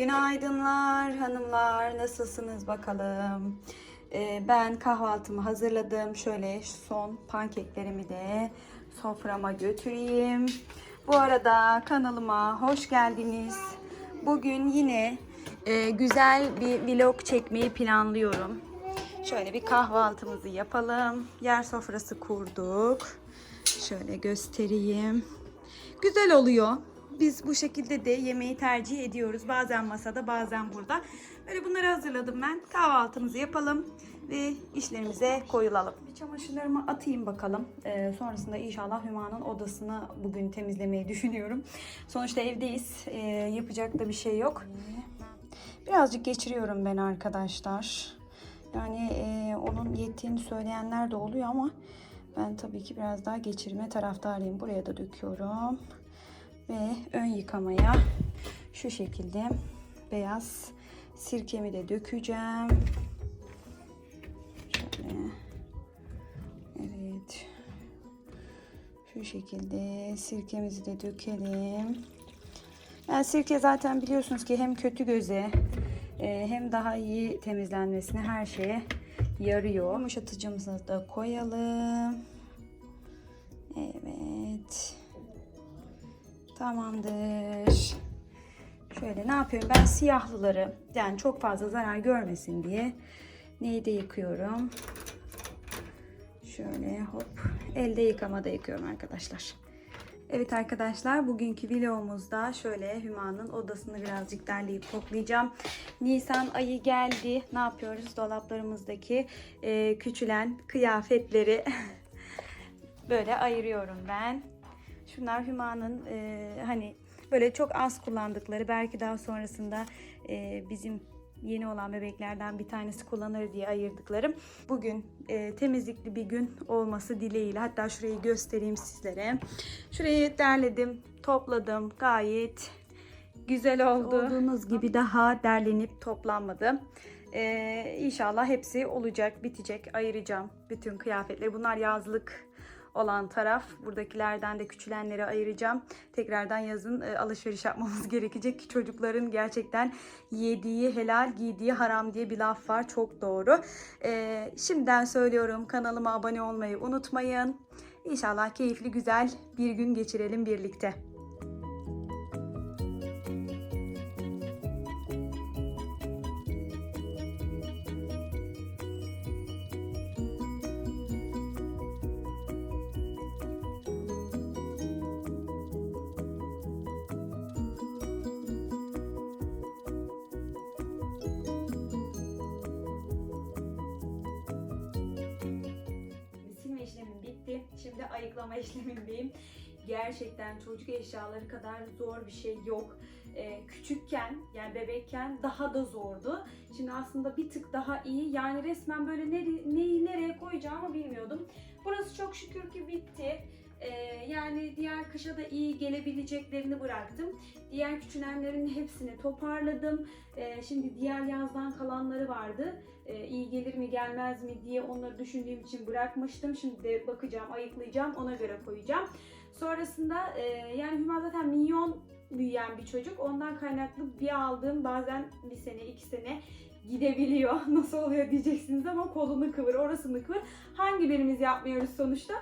Günaydınlar hanımlar. Nasılsınız bakalım? Ee, ben kahvaltımı hazırladım. Şöyle son pankeklerimi de soframa götüreyim. Bu arada kanalıma hoş geldiniz. Bugün yine e, güzel bir vlog çekmeyi planlıyorum. Şöyle bir kahvaltımızı yapalım. Yer sofrası kurduk. Şöyle göstereyim. Güzel oluyor. Biz bu şekilde de yemeği tercih ediyoruz. Bazen masada bazen burada. Böyle bunları hazırladım ben. Kahvaltımızı yapalım ve işlerimize koyulalım. Bir çamaşırlarımı atayım bakalım. Ee, sonrasında inşallah Hüma'nın odasını bugün temizlemeyi düşünüyorum. Sonuçta evdeyiz. Ee, yapacak da bir şey yok. Birazcık geçiriyorum ben arkadaşlar. Yani e, onun yettiğini söyleyenler de oluyor ama ben tabii ki biraz daha geçirme taraftarıyım. Buraya da döküyorum. Ve ön yıkamaya şu şekilde beyaz sirkemi de dökeceğim. Şöyle. Evet. Şu şekilde sirkemizi de dökelim. Yani sirke zaten biliyorsunuz ki hem kötü göze e, hem daha iyi temizlenmesine her şeye yarıyor. Yumuşatıcımızı da koyalım. Evet. Tamamdır. Şöyle ne yapıyorum? Ben siyahlıları yani çok fazla zarar görmesin diye neyde yıkıyorum? Şöyle hop elde yıkamada yıkıyorum arkadaşlar. Evet arkadaşlar bugünkü vlogumuzda şöyle Hüma'nın odasını birazcık derleyip toplayacağım. Nisan ayı geldi. Ne yapıyoruz? Dolaplarımızdaki e, küçülen kıyafetleri böyle ayırıyorum ben. Şunlar Hüma'nın e, hani böyle çok az kullandıkları belki daha sonrasında e, bizim yeni olan bebeklerden bir tanesi kullanır diye ayırdıklarım. Bugün e, temizlikli bir gün olması dileğiyle hatta şurayı göstereyim sizlere. Şurayı derledim, topladım. Gayet güzel oldu. Olduğunuz gibi daha derlenip toplanmadı. Ee, inşallah hepsi olacak, bitecek. Ayıracağım bütün kıyafetleri. Bunlar yazlık olan taraf. Buradakilerden de küçülenleri ayıracağım. Tekrardan yazın e, alışveriş yapmamız gerekecek ki çocukların gerçekten yediği helal, giydiği haram diye bir laf var. Çok doğru. E, şimdiden söylüyorum kanalıma abone olmayı unutmayın. İnşallah keyifli güzel bir gün geçirelim birlikte. Ayıklama işlemindeyim. Gerçekten çocuk eşyaları kadar zor bir şey yok. Ee, küçükken yani bebekken daha da zordu. Şimdi aslında bir tık daha iyi. Yani resmen böyle nere, neyi nereye koyacağımı bilmiyordum. Burası çok şükür ki bitti. Yani diğer kışa da iyi gelebileceklerini bıraktım. Diğer küçülenlerin hepsini toparladım. Ee, şimdi diğer yazdan kalanları vardı. Ee, iyi gelir mi gelmez mi diye onları düşündüğüm için bırakmıştım. Şimdi de bakacağım, ayıklayacağım, ona göre koyacağım. Sonrasında e, yani Hüma zaten minyon büyüyen bir çocuk. Ondan kaynaklı bir aldığım bazen bir sene, iki sene gidebiliyor. Nasıl oluyor diyeceksiniz ama kolunu kıvır, orasını kıvır. Hangi birimiz yapmıyoruz sonuçta?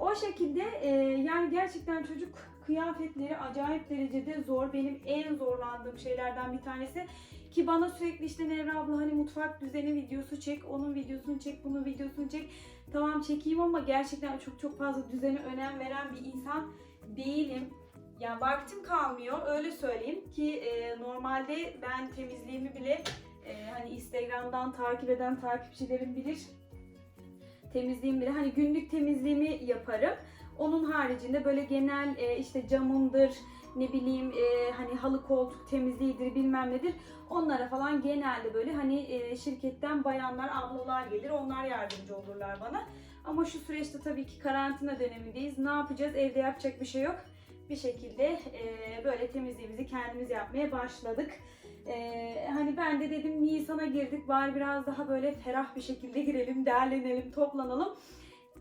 O şekilde e, yani gerçekten çocuk kıyafetleri acayip derecede zor. Benim en zorlandığım şeylerden bir tanesi. Ki bana sürekli işte Nevra abla hani mutfak düzeni videosu çek, onun videosunu çek, bunun videosunu çek. Tamam çekeyim ama gerçekten çok çok fazla düzene önem veren bir insan değilim. Yani vaktim kalmıyor öyle söyleyeyim ki e, normalde ben temizliğimi bile e, hani Instagram'dan takip eden takipçilerim bilir temizliğim bile hani günlük temizliğimi yaparım. Onun haricinde böyle genel e, işte camımdır, ne bileyim e, hani halı koltuk temizliğidir bilmem nedir. Onlara falan genelde böyle hani e, şirketten bayanlar, ablalar gelir. Onlar yardımcı olurlar bana. Ama şu süreçte tabii ki karantina dönemindeyiz. Ne yapacağız? Evde yapacak bir şey yok. Bir şekilde e, böyle temizliğimizi kendimiz yapmaya başladık. E, hani ben de dedim Nisan'a girdik bari biraz daha böyle ferah bir şekilde girelim, derlenelim, toplanalım.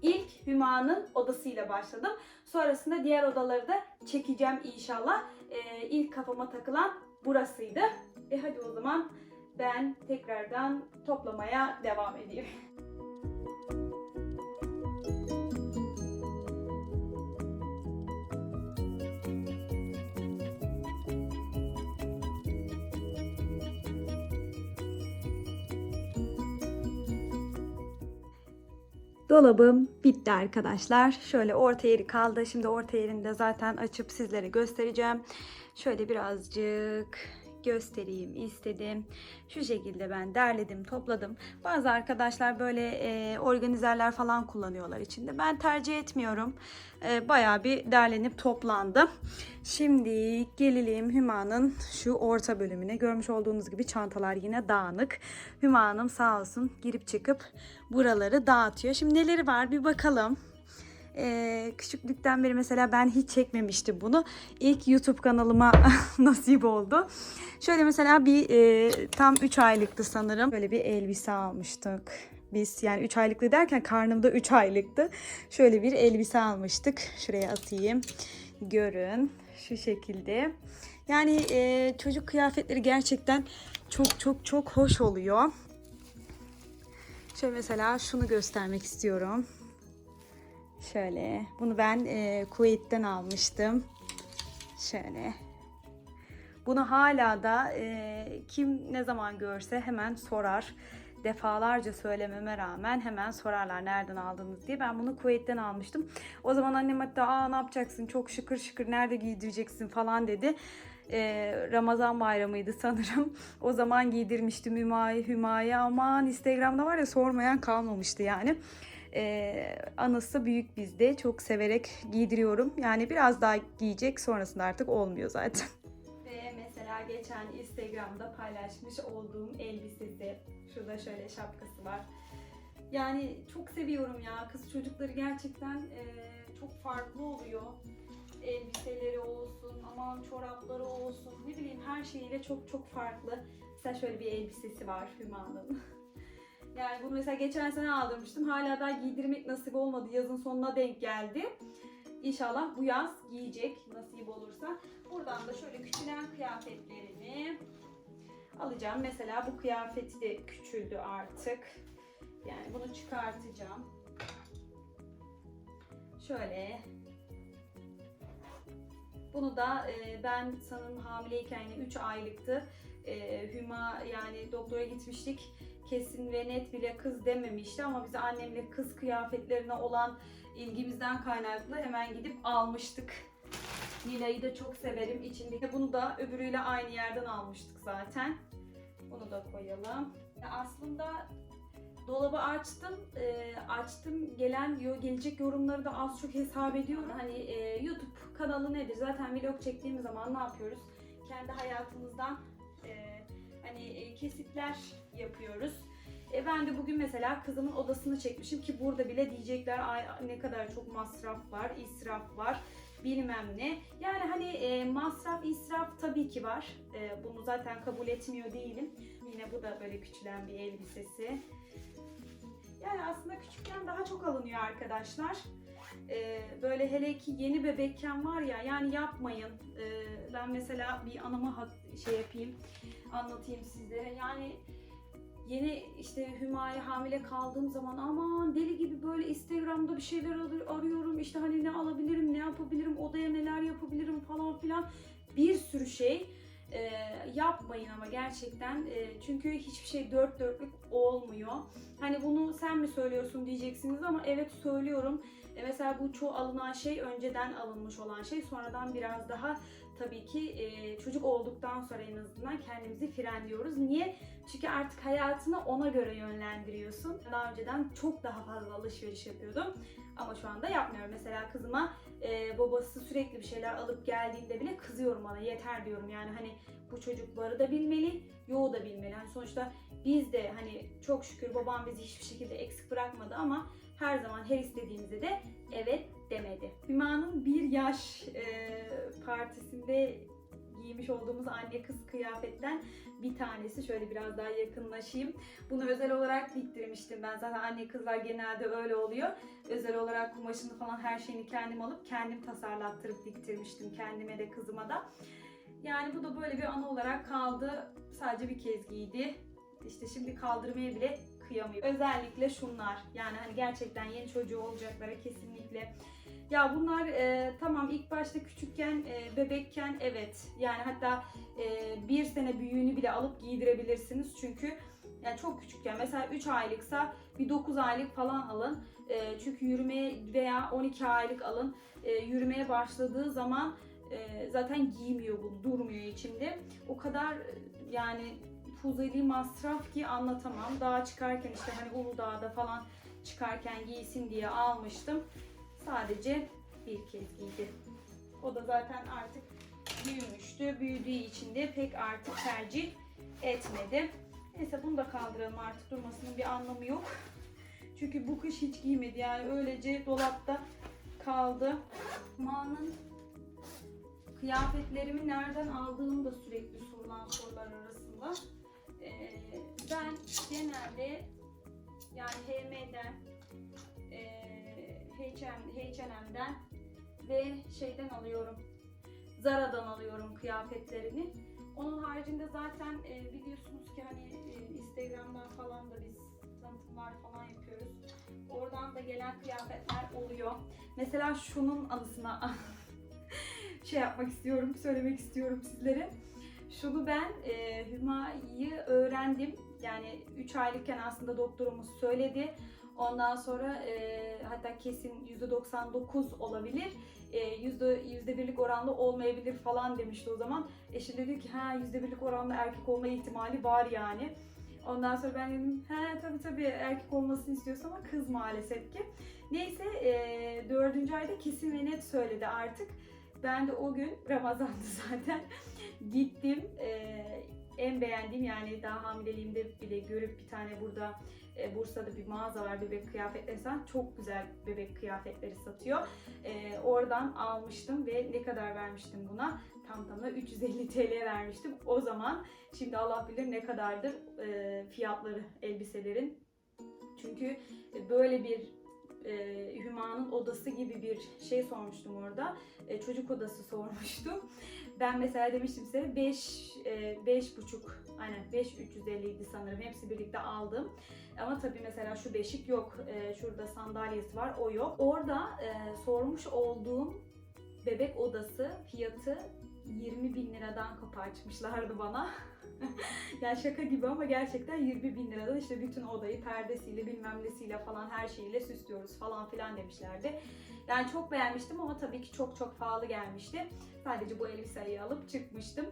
İlk Hüma'nın odasıyla başladım. Sonrasında diğer odaları da çekeceğim inşallah. Ee, ilk kafama takılan burasıydı. E hadi o zaman ben tekrardan toplamaya devam edeyim. Dolabım bitti arkadaşlar. Şöyle orta yeri kaldı. Şimdi orta yerini de zaten açıp sizlere göstereceğim. Şöyle birazcık göstereyim istedim. Şu şekilde ben derledim, topladım. Bazı arkadaşlar böyle e, organizerler falan kullanıyorlar içinde. Ben tercih etmiyorum. E, bayağı bir derlenip toplandı. Şimdi gelelim Hüma'nın şu orta bölümüne. Görmüş olduğunuz gibi çantalar yine dağınık. Hüma Hanım sağ olsun girip çıkıp buraları dağıtıyor. Şimdi neleri var bir bakalım. Ee, küçüklükten beri mesela ben hiç çekmemiştim bunu. İlk YouTube kanalıma nasip oldu. Şöyle mesela bir e, tam 3 aylıktı sanırım. Böyle bir elbise almıştık. Biz yani 3 aylıklı derken karnımda 3 aylıktı. Şöyle bir elbise almıştık. Şuraya atayım. Görün. Şu şekilde. Yani e, çocuk kıyafetleri gerçekten çok çok çok hoş oluyor. Şöyle mesela şunu göstermek istiyorum. Şöyle. Bunu ben e, Kuveyt'ten almıştım. Şöyle. Bunu hala da e, kim ne zaman görse hemen sorar. Defalarca söylememe rağmen hemen sorarlar nereden aldınız diye. Ben bunu Kuveyt'ten almıştım. O zaman annem hatta aa ne yapacaksın çok şıkır şıkır nerede giydireceksin falan dedi. E, Ramazan bayramıydı sanırım. O zaman giydirmiştim Hüma'yı Hüma'ya aman Instagram'da var ya sormayan kalmamıştı yani. Ee, anısı büyük bizde. Çok severek giydiriyorum. Yani biraz daha giyecek sonrasında artık olmuyor zaten. Ve mesela geçen Instagram'da paylaşmış olduğum elbisesi. Şurada şöyle şapkası var. Yani çok seviyorum ya. Kız çocukları gerçekten e, çok farklı oluyor. Elbiseleri olsun, aman çorapları olsun, ne bileyim her şeyiyle çok çok farklı. Mesela şöyle bir elbisesi var Hüma'nın. Yani bunu mesela geçen sene aldırmıştım. Hala daha giydirmek nasip olmadı. Yazın sonuna denk geldi. İnşallah bu yaz giyecek nasip olursa. Buradan da şöyle küçülen kıyafetlerini alacağım. Mesela bu kıyafeti de küçüldü artık. Yani bunu çıkartacağım. Şöyle. Bunu da e, ben sanırım hamileyken yani 3 aylıktı. E, Hüma yani doktora gitmiştik kesin ve net bile kız dememişti ama bize annemle kız kıyafetlerine olan ilgimizden kaynaklı hemen gidip almıştık. Nilay'ı da çok severim. İçindeki bunu da öbürüyle aynı yerden almıştık zaten. Bunu da koyalım. Ya aslında dolabı açtım. E, açtım gelen yo- gelecek yorumları da az çok hesap ediyorum. Hani e, YouTube kanalı nedir? Zaten vlog çektiğimiz zaman ne yapıyoruz? Kendi hayatımızdan e, hani e, kesitler yapıyoruz. E ben de bugün mesela kızımın odasını çekmişim ki burada bile diyecekler ay ne kadar çok masraf var, israf var bilmem ne. Yani hani e, masraf, israf tabii ki var. E, bunu zaten kabul etmiyor değilim. Yine bu da böyle küçülen bir elbisesi. Yani aslında küçükken daha çok alınıyor arkadaşlar. E, böyle hele ki yeni bebekken var ya yani yapmayın. E, ben mesela bir anımı hat- şey yapayım, anlatayım sizlere. Yani yeni işte Hüma'ya hamile kaldığım zaman aman deli gibi böyle Instagram'da bir şeyler ar- arıyorum. İşte hani ne alabilirim, ne yapabilirim, odaya neler yapabilirim falan filan. Bir sürü şey Ee, yapmayın ama gerçekten Ee, çünkü hiçbir şey dört dörtlük olmuyor. Hani bunu sen mi söylüyorsun diyeceksiniz ama evet söylüyorum. E, mesela bu çoğu alınan şey önceden alınmış olan şey sonradan biraz daha tabii ki e, çocuk olduktan sonra en azından kendimizi frenliyoruz. Niye? Çünkü artık hayatını ona göre yönlendiriyorsun. Daha önceden çok daha fazla alışveriş yapıyordum. Ama şu anda yapmıyorum. Mesela kızıma e, babası sürekli bir şeyler alıp geldiğinde bile kızıyorum ona. Yeter diyorum yani hani bu çocuk varı da bilmeli, yoğu da bilmeli. Hani sonuçta biz de hani çok şükür babam bizi hiçbir şekilde eksik bırakmadı ama her zaman her istediğimizde de evet demedi. Hüma'nın bir yaş e, partisinde giymiş olduğumuz anne kız kıyafetten bir tanesi. Şöyle biraz daha yakınlaşayım. Bunu özel olarak diktirmiştim ben. Zaten anne kızlar genelde öyle oluyor. Özel olarak kumaşını falan her şeyini kendim alıp kendim tasarlattırıp diktirmiştim kendime de kızıma da. Yani bu da böyle bir anı olarak kaldı. Sadece bir kez giydi. İşte şimdi kaldırmaya bile kıyamıyor. Özellikle şunlar. Yani hani gerçekten yeni çocuğu olacaklara kesinlikle. Ya bunlar e, tamam ilk başta küçükken, e, bebekken evet. Yani hatta e, bir sene büyüğünü bile alıp giydirebilirsiniz. Çünkü yani çok küçükken mesela 3 aylıksa bir 9 aylık falan alın. E, çünkü yürümeye veya 12 aylık alın. E, yürümeye başladığı zaman e, zaten giymiyor bunu, durmuyor içinde. O kadar yani fuzuli masraf ki anlatamam. Dağa çıkarken işte hani Uludağ'da falan çıkarken giysin diye almıştım. Sadece bir kez giydi. O da zaten artık büyümüştü. Büyüdüğü için de pek artık tercih etmedi. Neyse bunu da kaldıralım artık durmasının bir anlamı yok. Çünkü bu kış hiç giymedi yani öylece dolapta kaldı. Ma'nın kıyafetlerimi nereden aldığım da sürekli sorulan sorular arasında. Ee, ben genelde yani HM'den, e, H&M, H&M'den ve şeyden alıyorum. Zara'dan alıyorum kıyafetlerini. Onun haricinde zaten e, biliyorsunuz ki hani e, Instagram'dan falan da biz tanıtımlar falan yapıyoruz. Oradan da gelen kıyafetler oluyor. Mesela şunun anısına şey yapmak istiyorum, söylemek istiyorum sizlere. Şunu ben e, Hüma'yı öğrendim. Yani 3 aylıkken aslında doktorumuz söyledi. Ondan sonra e, hatta kesin %99 olabilir. E, yüzde, yüzde birlik oranlı olmayabilir falan demişti o zaman. Eşi dedi ki ha yüzde birlik oranlı erkek olma ihtimali var yani. Ondan sonra ben dedim he tabii tabii erkek olmasını istiyorsun ama kız maalesef ki. Neyse e, dördüncü ayda kesin ve net söyledi artık. Ben de o gün Ramazan'dı zaten gittim. E, en beğendiğim yani daha hamileliğimde bile görüp bir tane burada e, Bursa'da bir mağaza var bebek kıyafetleri satan. Çok güzel bebek kıyafetleri satıyor. E, oradan almıştım ve ne kadar vermiştim buna? Tam tamına 350 TL vermiştim. O zaman şimdi Allah bilir ne kadardır e, fiyatları elbiselerin. Çünkü böyle bir e, Hüma'nın odası gibi bir şey sormuştum orada. E, çocuk odası sormuştum. Ben mesela demiştim size 5 e, beş buçuk aynen 5 350 idi sanırım. Hepsi birlikte aldım. Ama tabii mesela şu beşik yok. E, şurada sandalyesi var. O yok. Orada e, sormuş olduğum bebek odası fiyatı 20 bin liradan kopartmışlardı bana. yani şaka gibi ama gerçekten 20 bin liradan işte bütün odayı perdesiyle bilmem nesiyle falan her şeyiyle süslüyoruz falan filan demişlerdi. Yani çok beğenmiştim ama tabii ki çok çok pahalı gelmişti. Sadece bu elbiseyi alıp çıkmıştım.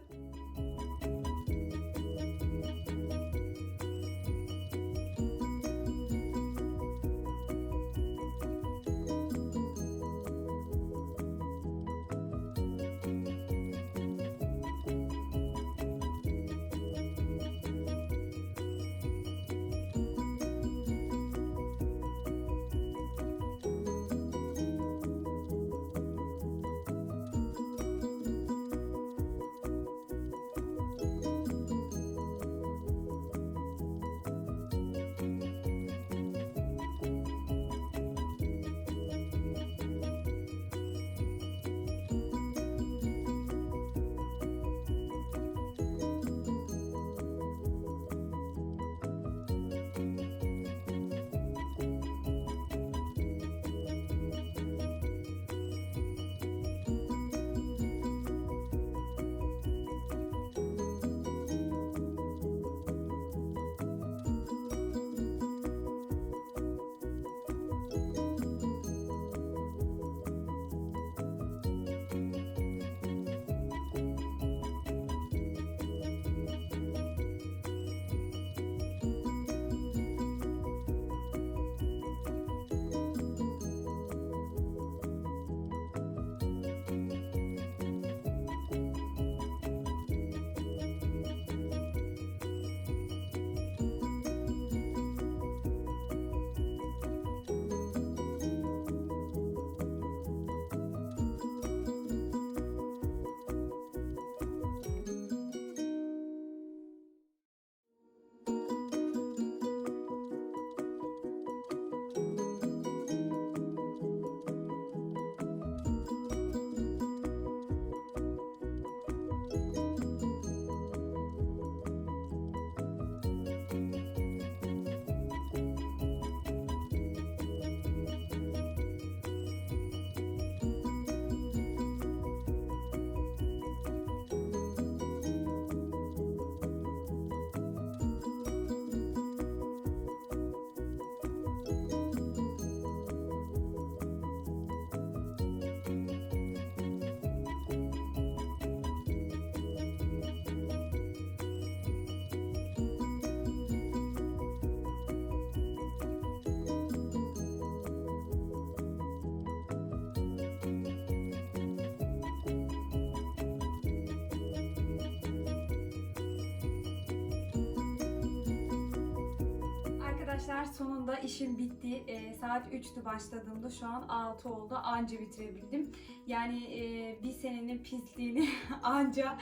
Arkadaşlar sonunda işim bitti. Ee, saat 3'tü başladığımda şu an 6 oldu. Anca bitirebildim. Yani e, bir senenin pisliğini anca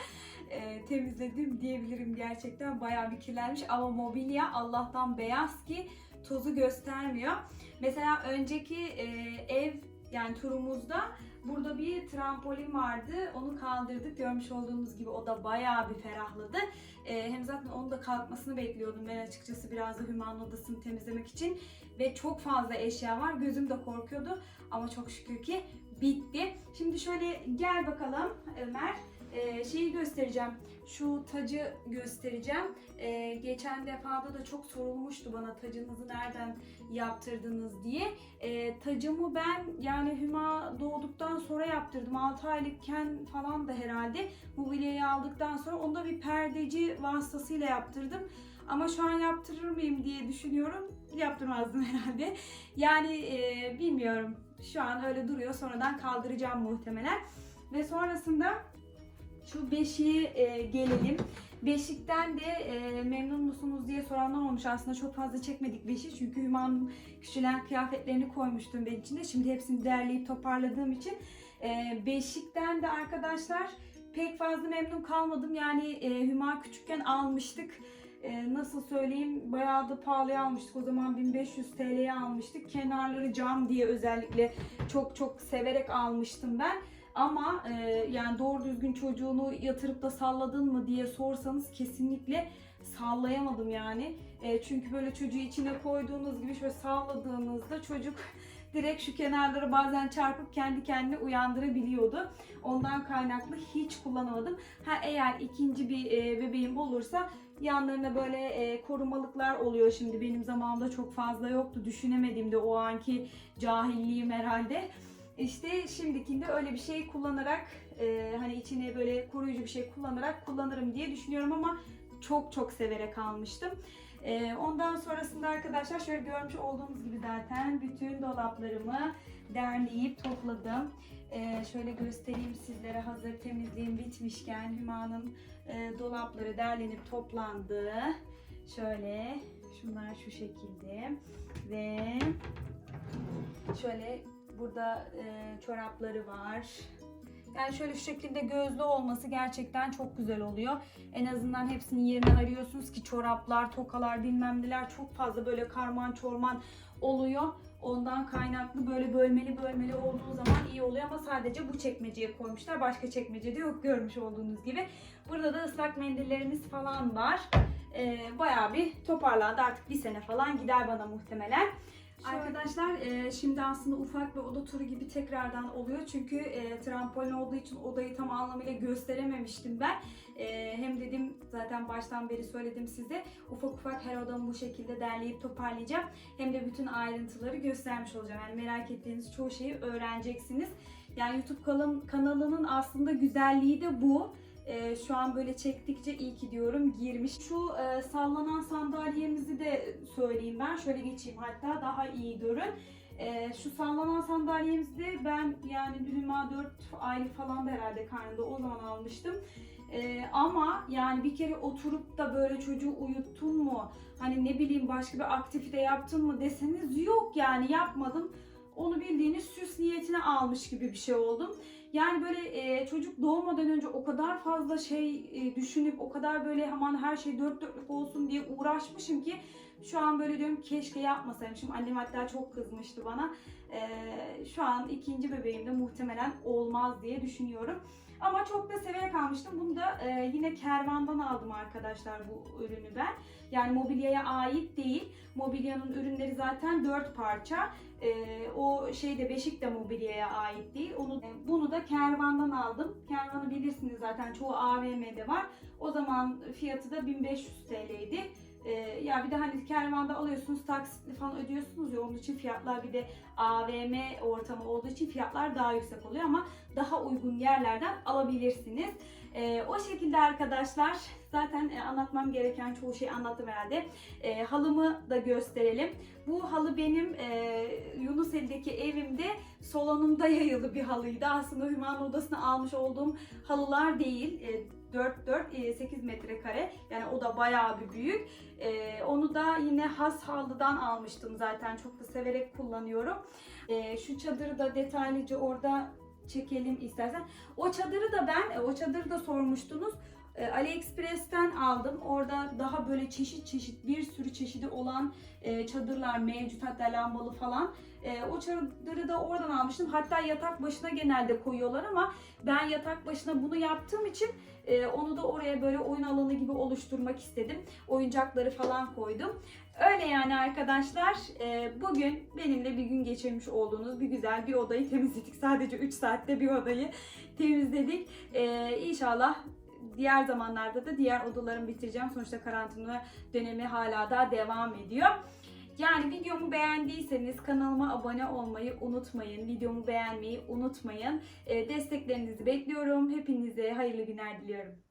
e, temizledim diyebilirim gerçekten. Bayağı bir kirlenmiş ama mobilya Allah'tan beyaz ki tozu göstermiyor. Mesela önceki e, ev yani turumuzda burada bir trampolin vardı. Onu kaldırdık. Görmüş olduğunuz gibi o da bayağı bir ferahladı. Ee, hem zaten onun da kalkmasını bekliyordum ben açıkçası biraz da Hüma'nın odasını temizlemek için. Ve çok fazla eşya var. Gözüm de korkuyordu. Ama çok şükür ki bitti. Şimdi şöyle gel bakalım Ömer. Ee, şeyi göstereceğim. Şu tacı göstereceğim. Ee, geçen defada da çok sorulmuştu bana tacınızı nereden yaptırdınız diye. Ee, tacımı ben yani Hüma doğduktan sonra yaptırdım. 6 aylıkken falan da herhalde mobilyayı aldıktan sonra onu da bir perdeci vasıtasıyla yaptırdım. Ama şu an yaptırır mıyım diye düşünüyorum. Yaptırmazdım herhalde. Yani e, bilmiyorum. Şu an öyle duruyor. Sonradan kaldıracağım muhtemelen. Ve sonrasında şu beşiğe e, gelelim. Beşikten de e, memnun musunuz diye soranlar olmuş. Aslında çok fazla çekmedik beşi çünkü Hüma'nın küçülen kıyafetlerini koymuştum ben içinde. Şimdi hepsini derleyip toparladığım için e, beşikten de arkadaşlar pek fazla memnun kalmadım. Yani e, Hüma küçükken almıştık. E, nasıl söyleyeyim bayağı da pahalıya almıştık. O zaman 1500 TL'ye almıştık. Kenarları cam diye özellikle çok çok severek almıştım ben. Ama e, yani doğru düzgün çocuğunu yatırıp da salladın mı diye sorsanız kesinlikle sallayamadım yani. E, çünkü böyle çocuğu içine koyduğunuz gibi şöyle salladığınızda çocuk direkt şu kenarları bazen çarpıp kendi kendine uyandırabiliyordu. Ondan kaynaklı hiç kullanamadım. Ha eğer ikinci bir e, bebeğim olursa yanlarına böyle e, korumalıklar oluyor şimdi. Benim zamanımda çok fazla yoktu. Düşünemediğimde o anki cahilliğim herhalde. İşte şimdikinde öyle bir şey kullanarak e, hani içine böyle koruyucu bir şey kullanarak kullanırım diye düşünüyorum ama çok çok severek almıştım. E, ondan sonrasında arkadaşlar şöyle görmüş olduğunuz gibi zaten bütün dolaplarımı derleyip topladım. E, şöyle göstereyim sizlere hazır temizliğim bitmişken Hüma'nın e, dolapları derlenip toplandı. Şöyle şunlar şu şekilde ve şöyle burada e, çorapları var. Yani şöyle şu şekilde gözlü olması gerçekten çok güzel oluyor. En azından hepsinin yerini arıyorsunuz ki çoraplar, tokalar bilmem neler çok fazla böyle karman çorman oluyor. Ondan kaynaklı böyle bölmeli bölmeli olduğu zaman iyi oluyor ama sadece bu çekmeceye koymuşlar. Başka çekmecede yok görmüş olduğunuz gibi. Burada da ıslak mendillerimiz falan var. Ee, bayağı bir toparlandı. Artık bir sene falan gider bana muhtemelen. Arkadaşlar e, şimdi aslında ufak bir oda turu gibi tekrardan oluyor. Çünkü e, trampolin olduğu için odayı tam anlamıyla gösterememiştim ben. E, hem dedim zaten baştan beri söyledim size. Ufak ufak her odamı bu şekilde derleyip toparlayacağım. Hem de bütün ayrıntıları göstermiş olacağım. Yani merak ettiğiniz çoğu şeyi öğreneceksiniz. Yani YouTube kanalım, kanalının aslında güzelliği de bu. Ee, şu an böyle çektikçe iyi ki diyorum girmiş. Şu e, sallanan sandalyemizi de söyleyeyim ben. Şöyle geçeyim hatta daha iyi görün. Ee, şu sallanan sandalyemizi de ben yani Hüma 4 aylık falan da herhalde karnında o zaman almıştım. Ee, ama yani bir kere oturup da böyle çocuğu uyuttun mu? Hani ne bileyim başka bir aktivite yaptın mı deseniz yok yani yapmadım. Onu bildiğiniz süs niyetine almış gibi bir şey oldum. Yani böyle e, çocuk doğmadan önce o kadar fazla şey e, düşünüp o kadar böyle hemen her şey dört dörtlük olsun diye uğraşmışım ki şu an böyle diyorum keşke yapmasaymışım. Annem hatta çok kızmıştı bana. E, şu an ikinci bebeğimde muhtemelen olmaz diye düşünüyorum. Ama çok da severek almıştım. Bunu da e, yine kervandan aldım arkadaşlar bu ürünü ben. Yani mobilyaya ait değil. Mobilyanın ürünleri zaten 4 parça. E, o şeyde beşik de mobilyaya ait değil. Onu e, bunu da kervandan aldım. Kervanı bilirsiniz zaten çoğu AVM'de var. O zaman fiyatı da 1500 TL'ydi. Ee, ya bir de hani kervanda alıyorsunuz taksitli falan ödüyorsunuz ya onun için fiyatlar bir de AVM ortamı olduğu için fiyatlar daha yüksek oluyor ama daha uygun yerlerden alabilirsiniz. Ee, o şekilde arkadaşlar zaten e, anlatmam gereken çoğu şeyi anlattım herhalde. Ee, halımı da gösterelim. Bu halı benim e, Yunuseli'deki evimde salonumda yayılı bir halıydı. Aslında Hüma'nın odasına almış olduğum halılar değil. E, 4 4 e, 8 metrekare. Yani o da bayağı bir büyük. E, onu da yine Has Halı'dan almıştım zaten. Çok da severek kullanıyorum. E, şu çadırı da detaylıca orada çekelim istersen. O çadırı da ben, o çadırı da sormuştunuz. E, AliExpress'ten aldım. Orada daha böyle çeşit çeşit bir sürü çeşidi olan e, çadırlar mevcut hatta lambalı falan. E, o çadırı da oradan almıştım. Hatta yatak başına genelde koyuyorlar ama ben yatak başına bunu yaptığım için e, onu da oraya böyle oyun alanı gibi oluşturmak istedim. Oyuncakları falan koydum. Öyle yani arkadaşlar. Bugün benimle bir gün geçirmiş olduğunuz bir güzel bir odayı temizledik. Sadece 3 saatte bir odayı temizledik. E, inşallah diğer zamanlarda da diğer odalarımı bitireceğim. Sonuçta karantina dönemi hala da devam ediyor. Yani videomu beğendiyseniz kanalıma abone olmayı unutmayın. Videomu beğenmeyi unutmayın. E, desteklerinizi bekliyorum. Hepinize hayırlı günler diliyorum.